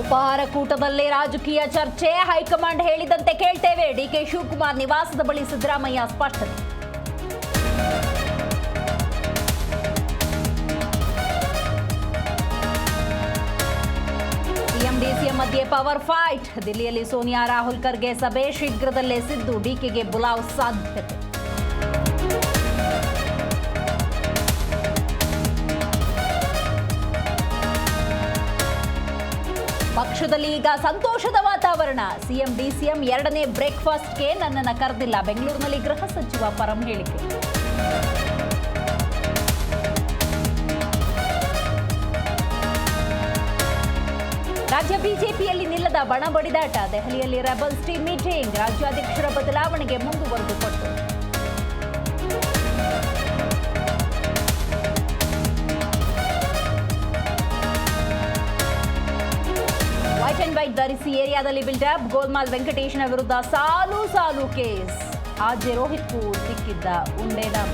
ಉಪಹಾರ ಕೂಟದಲ್ಲೇ ರಾಜಕೀಯ ಚರ್ಚೆ. ಹೈಕಮಾಂಡ್ ಹೇಳಿದಂತೆ ಕೇಳ್ತೇವೆ. ಡಿಕೆ ಶಿವಕುಮಾರ್ ನಿವಾಸದ ಬಳಿ ಸಿದ್ದರಾಮಯ್ಯ ಸ್ಪಷ್ಟನೆ. ಸಿಎಂ ಡಿಸಿಎಂ ಮಧ್ಯೆ ಪವರ್ ಫೈಟ್. ದಿಲ್ಲಿಯಲ್ಲಿ ಸೋನಿಯಾ ರಾಹುಲ್ ಖರ್ಗೆ ಸಭೆ ಶೀಘ್ರದಲ್ಲೇ ಸಿದ್ದು. ಡಿಕೆಗೆ ಬುಲಾವ್ ಸಾಧ್ಯತೆ. ಪಕ್ಷದಲ್ಲಿ ಈಗ ಸಂತೋಷದ ವಾತಾವರಣ. ಸಿಎಂ, ಡಿಸಿಎಂ ಎರಡನೇ ಬ್ರೇಕ್ಫಾಸ್ಟ್ಗೆ ನನ್ನನ್ನು ಕರೆದಿಲ್ಲ. ಬೆಂಗಳೂರಿನಲ್ಲಿ ಗೃಹ ಸಚಿವ ಪರಂ ಹೇಳಿಕೆ. ರಾಜ್ಯ ಬಿಜೆಪಿಯಲ್ಲಿ ನಿಲ್ಲದ ಬಣ ಬಡಿದಾಟ ದೆಹಲಿಯಲ್ಲಿ ರೆಬಲ್ಸ್ ಟೀಮ್ ಮೀಟಿಂಗ್ ರಾಜ್ಯಾಧ್ಯಕ್ಷರ ಬದಲಾವಣೆಗೆ ಮುಂದುವರೆದುಕೊಟ್ಟು ವೈಟ್ ಅಂಡ್ ವೈಟ್ ಧರಿಸಿ ಏರಿಯಾದಲ್ಲಿ ಬಿಲ್ಡಪ್ ಗೋಲ್ಮಾಲ್ ವೆಂಕಟೇಶನ ವಿರುದ್ಧ ಸಾಲು ಸಾಲು ಕೇಸ್ ಆಜೆ ರೋಹಿತ್ಗೂ ಸಿಕ್ಕಿದ್ದ ಉಂಡೆ ನಾಮ